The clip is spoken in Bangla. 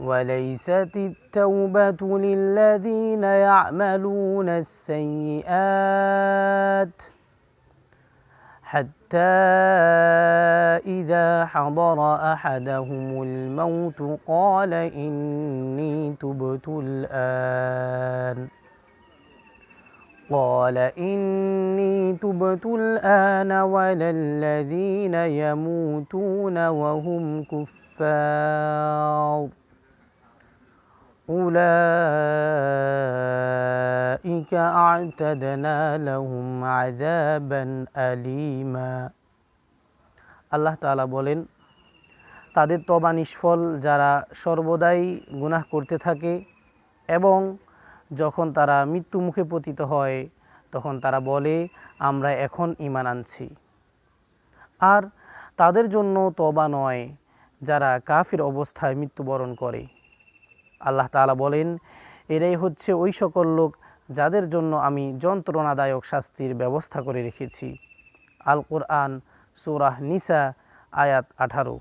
وليست التوبة للذين يعملون السيئات حتى إذا حضر أحدهم الموت قال إني تبت الآن قال إني تبت الآن ولا الذين يموتون وهم كفار أولئك أعتدنا لهم عذابا أليما আল্লাহ তাআলা বলেন তাদের তবা নিষ্ফল যারা সর্বদাই গুনাহ করতে থাকে এবং যখন তারা মৃত্যু মুখে পতিত হয় তখন তারা বলে আমরা এখন ইমান আনছি আর তাদের জন্য তবা নয় যারা কাফির অবস্থায় মৃত্যুবরণ করে আল্লাহ তালা বলেন, এরাই হচ্ছে ওই সকল লোক যাদের জন্য আমি যন্ত্রণাদায়ক শাস্তির ব্যবস্থা করে রেখেছি। আল কোরআন সুরাহ নিসা, আয়াত আঠারো।